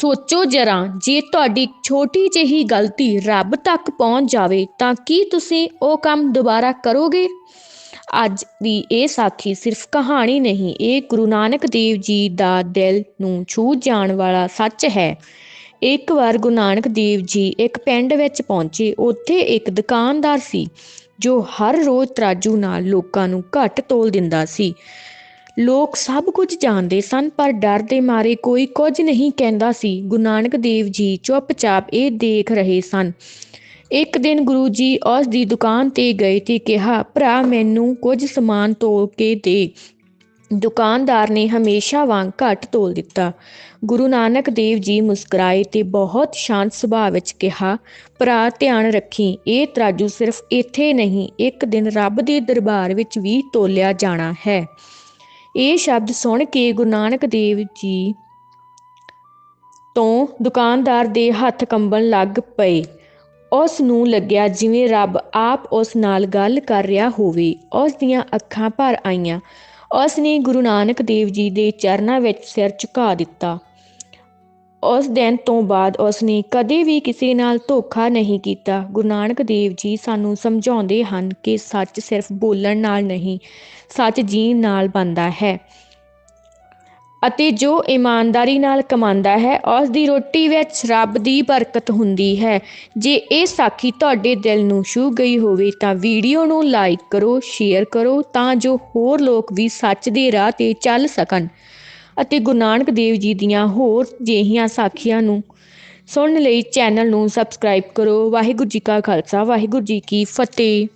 ਸੋਚੋ ਜਰਾ, ਜੇ ਤੁਹਾਡੀ ਛੋਟੀ ਜਿਹੀ ਗਲਤੀ ਰੱਬ ਤੱਕ ਪਹੁੰਚ ਜਾਵੇ, ਤਾਂ ਕੀ ਤੁਸੀਂ ਉਹ ਕੰਮ ਦੁਬਾਰਾ ਕਰੋਗੇ? ਅੱਜ ਦੀ ਇਹ ਸਾਖੀ ਸਿਰਫ ਕਹਾਣੀ ਨਹੀਂ, ਇਹ ਗੁਰੂ ਨਾਨਕ ਦੇਵ ਜੀ ਦਾ ਦਿਲ ਨੂੰ ਛੂ ਜਾਣ ਵਾਲਾ ਸੱਚ ਹੈ। ਇੱਕ ਵਾਰ ਗੁਰੂ ਨਾਨਕ ਦੇਵ ਜੀ ਇੱਕ ਪਿੰਡ ਵਿੱਚ ਪਹੁੰਚੇ, ਉੱਥੇ ਇੱਕ ਦੁਕਾਨਦਾਰ ਸੀ, ਜੋ ਹਰ ਰੋਜ਼ ਤਰਾਜੂ ਨਾਲ ਲੋਕਾਂ ਨੂੰ ਘੱਟ ਤੋਲ ਦਿੰਦਾ ਸੀ। ਲੋਕ ਸਭ ਕੁਝ ਜਾਣਦੇ ਸਨ, ਪਰ ਡਰ ਦੇ ਮਾਰੇ ਕੋਈ ਕੁਝ ਨਹੀਂ ਕਹਿੰਦਾ ਸੀ। ਗੁਰੂ ਨਾਨਕ ਦੇਵ ਜੀ ਚੁੱਪਚਾਪ ਇਹ ਦੇਖ ਰਹੇ ਸਨ। ਇੱਕ ਦਿਨ ਗੁਰੂ ਜੀ ਉਸ ਦੀ ਦੁਕਾਨ ਤੇ ਗਏ ਤੇ ਕਿਹਾ, ਭਰਾ, ਮੈਨੂੰ ਕੁਝ ਸਮਾਨ ਤੋਲ ਕੇ ਦੇ। ਦੁਕਾਨਦਾਰ ਨੇ ਹਮੇਸ਼ਾ ਵਾਂਗ ਘੱਟ ਤੋਲ ਦਿੱਤਾ। ਗੁਰੂ ਨਾਨਕ ਦੇਵ ਜੀ ਮੁਸਕਰਾਏ ਤੇ ਬਹੁਤ ਸ਼ਾਂਤ ਸੁਭਾਅ ਵਿੱਚ ਕਿਹਾ, ਭਰਾ, ਧਿਆਨ ਰੱਖੀ, ਇਹ ਤਰਾਜੂ ਸਿਰਫ ਇੱਥੇ ਨਹੀਂ, ਇੱਕ ਦਿਨ ਰੱਬ ਦੇ ਦਰਬਾਰ ਵਿੱਚ ਵੀ ਤੋਲਿਆ ਜਾਣਾ ਹੈ। ਇਹ ਸ਼ਬਦ ਸੁਣ ਕੇ ਗੁਰੂ ਨਾਨਕ ਦੇਵ ਜੀ ਤੋਂ ਦੁਕਾਨਦਾਰ ਦੇ ਹੱਥ ਕੰਬਣ ਲੱਗ ਪਏ। ਉਸ ਨੂੰ ਲੱਗਿਆ ਜਿਵੇਂ ਰੱਬ ਆਪ ਉਸ ਨਾਲ ਗੱਲ ਕਰ ਰਿਹਾ ਹੋਵੇ। ਉਸ ਦੀਆਂ ਅੱਖਾਂ ਭਰ ਆਈਆਂ। ਉਸ ਨੇ ਗੁਰੂ ਨਾਨਕ ਦੇਵ ਜੀ ਦੇ ਚਰਨਾਂ ਵਿੱਚ ਸਿਰ ਝੁਕਾ ਦਿੱਤਾ। ਉਸ ਦਿਨ ਤੋਂ ਬਾਅਦ ਉਸ ਨੇ ਕਦੇ ਵੀ ਕਿਸੇ ਨਾਲ ਧੋਖਾ ਨਹੀਂ ਕੀਤਾ। ਗੁਰੂ ਨਾਨਕ ਦੇਵ ਜੀ ਸਾਨੂੰ ਸਮਝਾਉਂਦੇ ਹਨ ਕਿ ਸੱਚ ਸਿਰਫ ਬੋਲਣ ਨਾਲ ਨਹੀਂ, ਸੱਚ ਜੀਣ ਨਾਲ ਬਣਦਾ ਹੈ ਅਤੇ ਜੋ ਇਮਾਨਦਾਰੀ ਨਾਲ ਕਮਾਉਂਦਾ ਹੈ ਉਸ ਦੀ ਰੋਟੀ ਵਿੱਚ ਰੱਬ ਦੀ ਬਰਕਤ ਹੁੰਦੀ ਹੈ। ਜੇ ਇਹ ਸਾਖੀ ਤੁਹਾਡੇ ਦਿਲ ਨੂੰ ਛੂ ਗਈ ਹੋਵੇ ਤਾਂ ਵੀਡੀਓ ਨੂੰ ਲਾਈਕ ਕਰੋ, ਸ਼ੇਅਰ ਕਰੋ ਤਾਂ ਜੋ ਹੋਰ ਲੋਕ ਵੀ ਸੱਚ ਦੇ ਰਾਹ ਤੇ ਚੱਲ ਸਕਣ। ਅਤੇ ਗੁਰੂ ਨਾਨਕ ਦੇਵ ਜੀ ਦੀਆਂ ਹੋਰ ਜਿਹੀਆਂ ਸਾਖੀਆਂ ਨੂੰ ਸੁਣਨ ਲਈ ਚੈਨਲ ਨੂੰ ਸਬਸਕ੍ਰਾਈਬ ਕਰੋ। ਵਾਹਿਗੁਰੂ ਜੀ ਕਾ ਖਾਲਸਾ, ਵਾਹਿਗੁਰੂ ਜੀ ਕੀ ਫਤਿਹ।